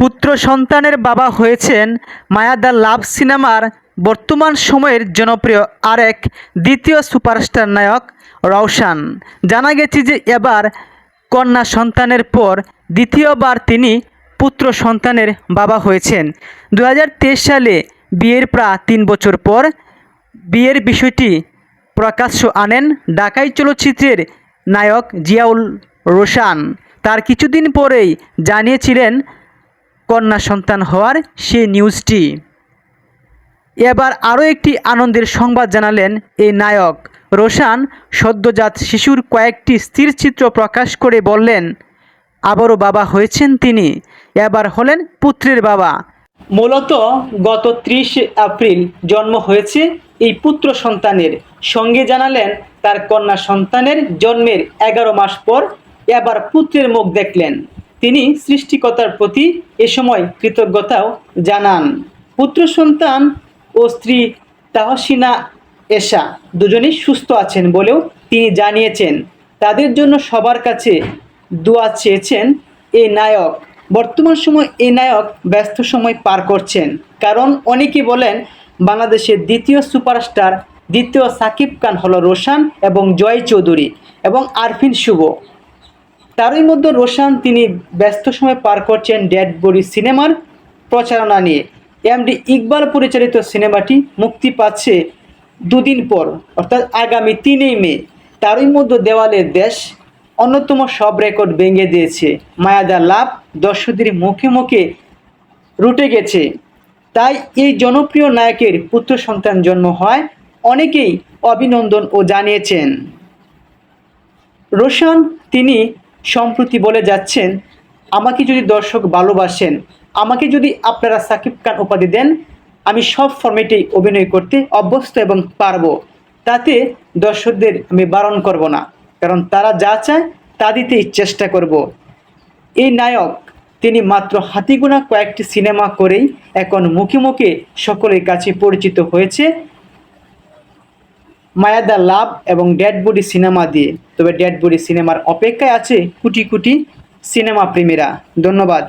পুত্র সন্তানের বাবা হয়েছেন মায়া দ্য লাভ সিনেমার বর্তমান সময়ের জনপ্রিয় আরেক দ্বিতীয় সুপারস্টার নায়ক রওশান। জানা গেছে যে এবার কন্যা সন্তানের পর দ্বিতীয়বার তিনি পুত্র সন্তানের বাবা হয়েছেন। দু হাজার তেইশ সালে বিয়ের প্রায় তিন বছর পর বিয়ের বিষয়টি প্রকাশ্য আনেন ঢাকাই চলচ্চিত্রের নায়ক জিয়াউল রোশান। তার কিছুদিন পরেই জানিয়েছিলেন কন্যা সন্তান হওয়ার সেই নিউজটি এবার আরও একটি আনন্দের সংবাদ জানালেন এই নায়ক। রোশান, সদ্যজাত শিশুর কয়েকটি স্থির চিত্র প্রকাশ করে বললেন, আবারও বাবা হয়েছেন তিনি। এবার হলেন পুত্রের বাবা। মূলত গত ত্রিশ এপ্রিল জন্ম হয়েছে এই পুত্র সন্তানের। সঙ্গে জানালেন, তার কন্যা সন্তানের জন্মের এগারো মাস পর এবার পুত্রের মুখ দেখলেন। তিনি সৃষ্টিকতার প্রতি এ সময় কৃতজ্ঞতাও জানান। পুত্র সন্তান ও স্ত্রী তাহসিনা এশা দুজনেই সুস্থ আছেন বলেও তিনি জানিয়েছেন। তাদের জন্য সবার কাছে দোয়া চেয়েছেন এই নায়ক। বর্তমান সময় এই নায়ক ব্যস্ত সময় পার করছেন। কারণ অনেকে বলেন, বাংলাদেশের দ্বিতীয় সুপারস্টার, দ্বিতীয় সাকিব খান হল রোশান এবং জয় চৌধুরী এবং আরফিন শুভ। তারই মধ্যে রোশান তিনি ব্যস্ত সময় পার করছেন ড্যাড বডি সিনেমার প্রচারণা নিয়ে। এমডি ইকবাল পরিচালিত সিনেমাটি মুক্তি পাচ্ছে দুদিন পর, অর্থাৎ আগামী তিনই মে। তারই মধ্যে দেওয়ালের দেশ অন্যতম সব রেকর্ড ভেঙে দিয়েছে। মায়াদা লাভ দর্শকদের মুখে মুখে রুটে গেছে। তাই এই জনপ্রিয় নায়কের পুত্র সন্তান জন্ম হয় অনেকেই অভিনন্দন ও জানিয়েছেন। রোশন তিনি সম্প্রতি বলে যাচ্ছেন, আমাকে যদি দর্শক ভালোবাসেন, আমাকে যদি আপনারা সাকিব খান উপাধি দেন, আমি সব ফর্মেটেই অভিনয় করতে অভ্যস্ত এবং পারব। তাতে দর্শকদের আমি বারণ করব না, কারণ তারা যা চায় তা দিতেই চেষ্টা করব। এই নায়ক, তিনি মাত্র হাতিগুনা কয়েকটি সিনেমা করেই এখন মুখে মুখে সকলের কাছে পরিচিত হয়েছে। মায়াদা লাভ এবং ড্যাড বডি সিনেমা দিয়ে। তবে ড্যাড বডি সিনেমার অপেক্ষায় আছে কোটি কোটি সিনেমা প্রেমীরা। ধন্যবাদ।